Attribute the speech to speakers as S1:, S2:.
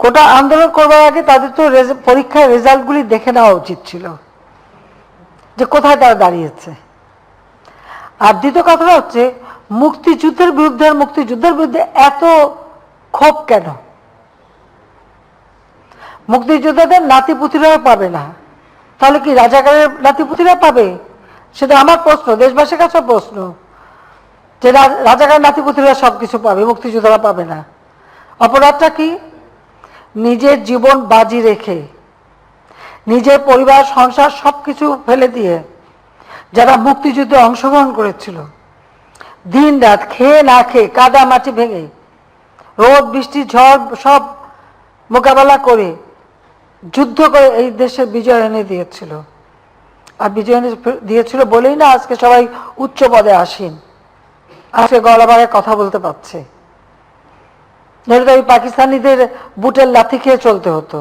S1: কোটা আন্দোলন করবার আগে তাদের তো পরীক্ষার রেজাল্টগুলি দেখে নেওয়া উচিত ছিল। যে কোথায় তারা দাঁড়িয়েছে। আর দ্বিতীয় কথাটা হচ্ছে, মুক্তিযুদ্ধের বিরুদ্ধে আর মুক্তিযুদ্ধের বিরুদ্ধে এত ক্ষোভ কেন? মুক্তিযোদ্ধাদের নাতিপুতিরাও পাবে না। তাহলে কি রাজাকারের নাতিপুতিরা পাবে? সেটা আমার প্রশ্ন, দেশবাসীর কাছে প্রশ্ন। যে রাজাকার নাতিপুতিরা সব কিছু পাবে, মুক্তিযোদ্ধারা পাবে না। অপরাধটা কি? নিজের জীবন বাজি রেখে, নিজের পরিবার, সংসার সব কিছু ফেলে দিয়ে যারা মুক্তিযুদ্ধে অংশগ্রহণ করেছিল, দিন রাত খেয়ে না খেয়ে কাদা মাটি ভেঙে, রোদ, বৃষ্টি, ঝড় সব মোকাবেলা করে যুদ্ধ করে এই দেশে বিজয় এনে দিয়েছিল। আর বিজয় এনে দিয়েছিল বলেই না আজকে সবাই উচ্চ পদে আসেন। আজকে গলাবারে কথা বলতে পারছে। নইলে তো ওই পাকিস্তানিদের বুটের লাথি খেয়ে চলতে হতো।